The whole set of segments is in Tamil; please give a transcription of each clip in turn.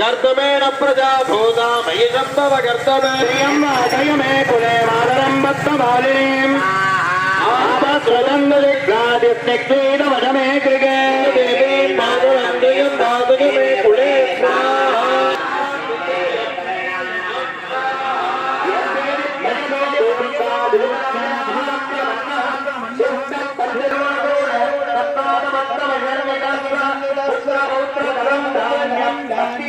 గర్భమేణ ప్రజాభూతా మయి సంభవ గర్భమేయం వాదయమే కులే మాదరం భక్తమాలినీం ఆపద్రదండ దిగ్గాదిగ్నిక్లీడవదమే కృగే భక్తి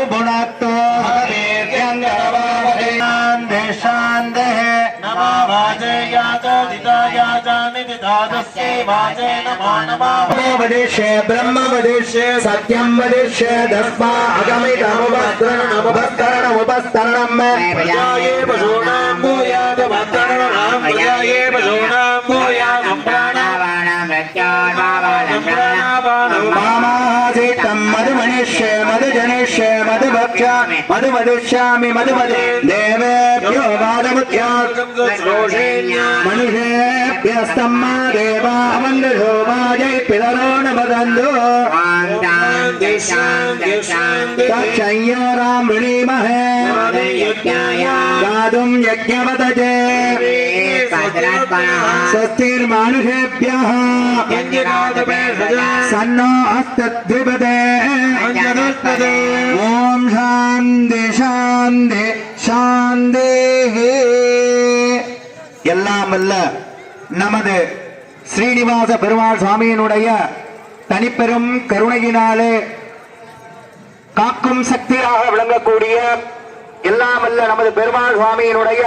शान्तिः शान्तिः नमो वाजे याचोदिता याचानिति दादस्यै वाजे नमो नमः वदिष्ये ब्रह्म वदिष्ये सत्यं वदिष्ये दस्मा अगमितमुपस्तरणमुपस्तरणमुपस्तरणम् प्रजाये पशूनां भूयात् भद्रणां प्रजाये पशूनां भूयात् मामासीतं मधुमनिष्ये मधुजनिष्ये मधुभक्ष्यामि मधुमधुष्यामि मधुमधे देवेभ्यो बालमुख्या मनुषे मा देवा वन्दो वाजै पितरो न वदन्तु तक्षय्यारां वृणीमहे गातुं यज्ञवतजे स्वस्तिर्मानुषेभ्यः सन्नो हस्तद्विपदे ॐ शान्ति शान्ति शान्तिः எல்லாம் அல்ல நமது ஸ்ரீனிவாச பெருமாள் சுவாமியினுடைய தனிப்பெரும் கருணையினாலே காக்கும் சக்தியாக விளங்கக்கூடிய எல்லாம் அல்ல நமது பெருமாள் சுவாமியினுடைய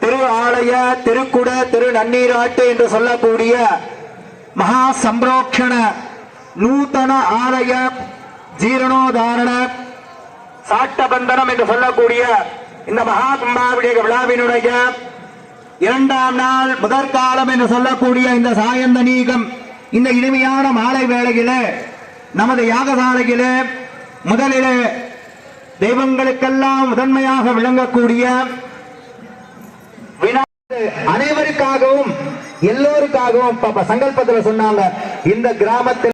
திரு ஆலய திருக்குட திரு நன்னீராட்டு என்று சொல்லக்கூடிய மகா சம்பிரோக்ஷண நூத்தன ஆலய ஜீரணோதாரண சாட்டபந்தனம் என்று சொல்லக்கூடிய இந்த மகா கும்பாபிஷேக விழாவினுடைய இரண்டாம் நாள் முதற்காலம் என்று சொல்லக்கூடிய இந்த சாயந்த சாயந்தனீகம் இந்த இனிமையான மாலை வேளையிலே நமது யாகசாலையிலே முதலிலே தெய்வங்களுக்கெல்லாம் முதன்மையாக விளங்கக்கூடிய அனைவருக்காகவும் எல்லோருக்காகவும் சங்கல்பத்தில் சொன்னாங்க இந்த கிராமத்தில்